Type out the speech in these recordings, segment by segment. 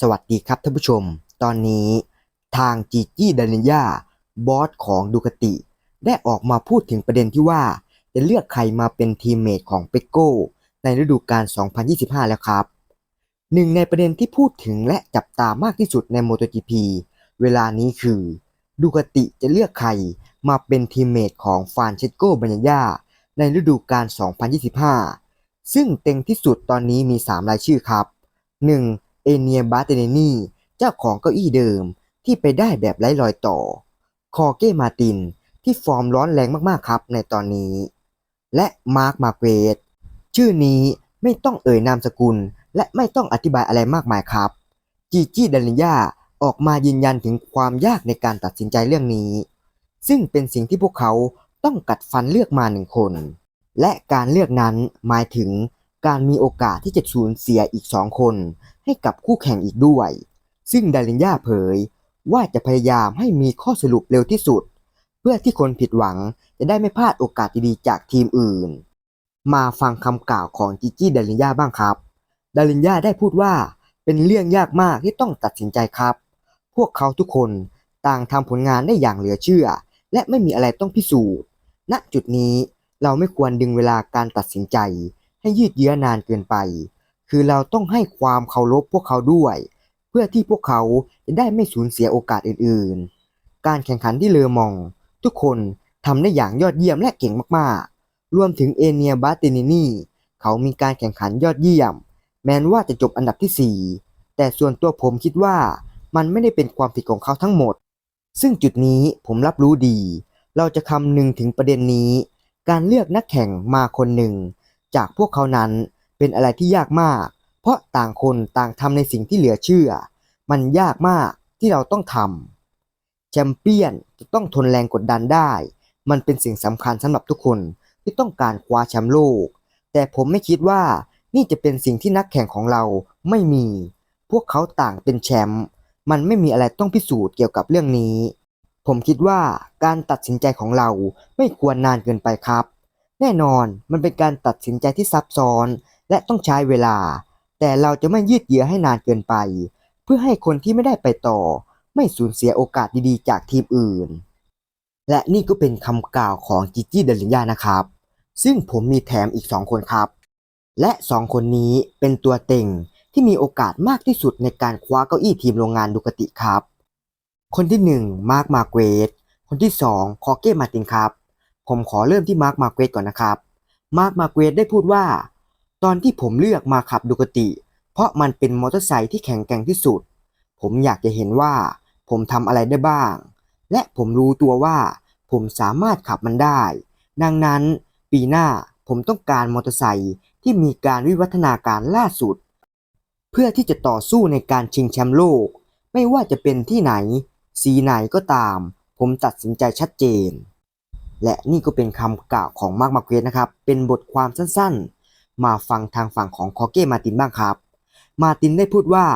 สวัสดีครับท่านผู้ชม ตอนนี้ทางจีจี้ดานิญาบอสของดูคติ ได้ออกมาพูดถึงประเด็นที่ว่า จะเลือกใครมาเป็นทีมเมทของเปโก้ในฤดูกาล 2025 แล้วครับ หนึ่งในประเด็นที่พูดถึงและจับตามากที่สุดใน MotoGP เวลานี้คือดูคติจะเลือกใครมาเป็นทีมเมทของฟานเชสโกบัญญาในฤดูกาล 2025 ซึ่งเต็งที่สุดตอนนี้มี 3 รายชื่อครับ 1. เอเนียบาเตเนนีเจ้าของเก้าอี้เดิมที่ไปได้แบบไร้รอยต่อ คอเก้มาตินที่ฟอร์มร้อนแรงมากๆครับในตอนนี้ และมาร์คมาเกรตชื่อนี้ไม่ต้องเอ่ยนามสกุล และไม่ต้องอธิบายอะไรมากมายครับ จีจี้ดานิญาออกมายืนยันถึงความยากในการตัดสินใจเรื่องนี้ ซึ่งเป็นสิ่งที่พวกเขาต้องกัดฟันเลือกมาหนึ่งคน และการเลือกนั้นหมายถึง การมีโอกาสที่จะสูญเสียอีกสองคนให้กับคู่แข่งอีกด้วย ซึ่งดารินยาเผยว่าจะพยายามให้มีข้อสรุปเร็วที่สุด เพื่อที่คนผิดหวังจะได้ไม่พลาดโอกาสดีๆจากทีมอื่น มาฟังคำกล่าวของจิจี้ดารินยาบ้างครับ ดารินยาได้พูดว่าเป็นเรื่องยากมากที่ต้องตัดสินใจครับ พวกเขาทุกคนต่างทำผลงานได้อย่างเหลือเชื่อ และไม่มีอะไรต้องพิสูจน์ ณจุดนี้เราไม่ควรดึงเวลาการตัดสินใจ ให้ยืดเยื้อนานเกินไป คือเราต้องให้ความเคารพพวกเขาด้วย เพื่อที่พวกเขาจะได้ไม่สูญเสียโอกาสอื่นๆ การแข่งขันที่เลอมอง ทุกคนทำได้อย่างยอดเยี่ยมและเก่งมากๆ รวมถึงเอเนียบาตินินีเขามีการแข่งขันยอดเยี่ยม แม้ว่าจะจบอันดับที่ 4 แต่ส่วนตัวผมคิดว่ามันไม่ได้เป็นความผิดของเขาทั้งหมด ซึ่งจุดนี้ผมรับรู้ดี เราจะคำนึงถึงประเด็นนี้ การเลือกนักแข่งมาคนหนึ่ง จากพวกเขานั้นเป็นอะไรที่ยากมาก เพราะต่างคนต่างทำในสิ่งที่เหลือเชื่อ มันยากมากที่เราต้องทำแชมเปี้ยนจะต้องทนแรงกดดันได้ มันเป็นสิ่งสำคัญสำหรับทุกคนที่ต้องการคว้าแชมป์โลก แต่ผมไม่คิดว่านี่จะเป็นสิ่งที่นักแข่งของเราไม่มี พวกเขาต่างเป็นแชมป์มันไม่มีอะไรต้องพิสูจน์เกี่ยวกับเรื่องนี้ ผมคิดว่าการตัดสินใจของเราไม่ควรนานเกินไปครับ แน่นอนมันเป็นการตัดสินใจที่ซับซ้อน และต้องใช้เวลา แต่เราจะไม่ยืดเยื้อให้นานเกินไป เพื่อให้คนที่ไม่ได้ไปต่อ ไม่สูญเสียโอกาสดีๆ จากทีมอื่น และนี่ก็เป็นคำกล่าวของจิจี้เดลินยานะครับ ซึ่งผมมีแถมอีก 2 คนครับ และ 2 คนนี้เป็นตัวเต็งที่มีโอกาสมากที่สุดในการคว้าเก้าอี้ทีมโรงงานดูกติครับ คนที่ 1 มาร์คมาเกรตคนที่ 2 คอเก้มาตินครับ ผมขอเริ่มที่มาร์คมาเกตก่อนนะครับ มาร์คมาเกตได้พูดว่า ตอนที่ผมเลือกมาขับดูกติ เพราะมันเป็นมอเตอร์ไซค์ที่แข็งแกร่งที่สุด ผมอยากจะเห็นว่า ผมทำอะไรได้บ้าง และผมรู้ตัวว่า ผมสามารถขับมันได้ ดังนั้น ปีหน้าผมต้องการมอเตอร์ไซค์ที่มีการวิวัฒนาการล่าสุด เพื่อที่จะต่อสู้ในการชิงแชมป์โลก ไม่ว่าจะเป็นที่ไหน สีไหนก็ตาม ผมตัดสินใจชัดเจน และนี่ก็เป็นคำกล่าวของมาร์คมาเกรตนะครับ เป็นบทความสั้นๆ มาฟังทางฝั่งของคอเก้มาตินบ้างครับ มาตินได้พูดว่า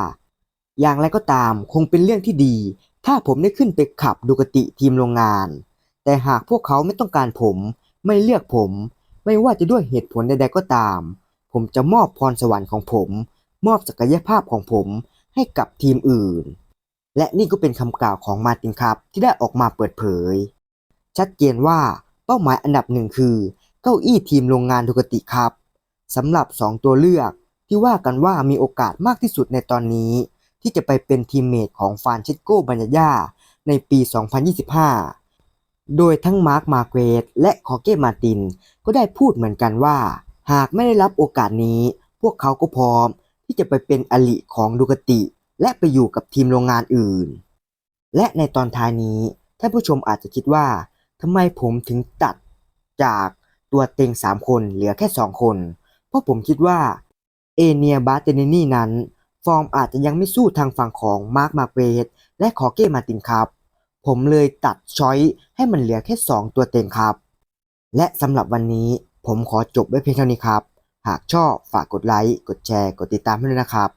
อย่างไรก็ตามคงเป็นเรื่องที่ดี ถ้าผมได้ขึ้นไปขับดูกติทีมโรงงาน แต่หากพวกเขาไม่ต้องการผม ไม่เลือกผม ไม่ว่าจะด้วยเหตุผลใดๆก็ตาม ผมจะมอบพรสวรรค์ของผม มอบศักยภาพของผมให้กับทีมอื่น และนี่ก็เป็นคำกล่าวของมาตินครับที่ได้ออกมาเปิดเผย ชัดเจนว่าเป้าหมายอันดับหนึ่งคือ เก้าอี้ทีมโรงงานดูกติครับสำหรับ 2 ตัวเลือกที่ว่ากันว่ามีโอกาสมากที่สุดในตอนนี้ ที่จะไปเป็นทีมเมทของฟานเชสโกบัญญาในปี 2025 โดยทั้งมาร์คมาเกรตและคอเก้มาติน ก็ได้พูดเหมือนกันว่า หากไม่ได้รับโอกาสนี้ พวกเขาก็พร้อม ที่จะไปเป็นอลิของดูกติ และไปอยู่กับทีมโรงงานอื่น และในตอนท้ายนี้ท่านผู้ชมอาจจะคิดว่า ทำไมผมถึงตัดจากตัวเต็ง 3 คนเหลือแค่ 2 คน เพราะผมคิดว่า เอเนียบาเตเนนี่นั้น ฟอร์มอาจจะยังไม่สู้ทางฝั่งของมาร์คมาเกรตและคอเก้มาตินครับ ผมเลยตัดช้อยให้มันเหลือแค่ 2 ตัวเต็งครับ และสำหรับวันนี้ผมขอจบไว้เพียงเท่านี้ครับ หากชอบฝากกดไลค์ กดแชร์ กดติดตามให้ด้วยนะครับ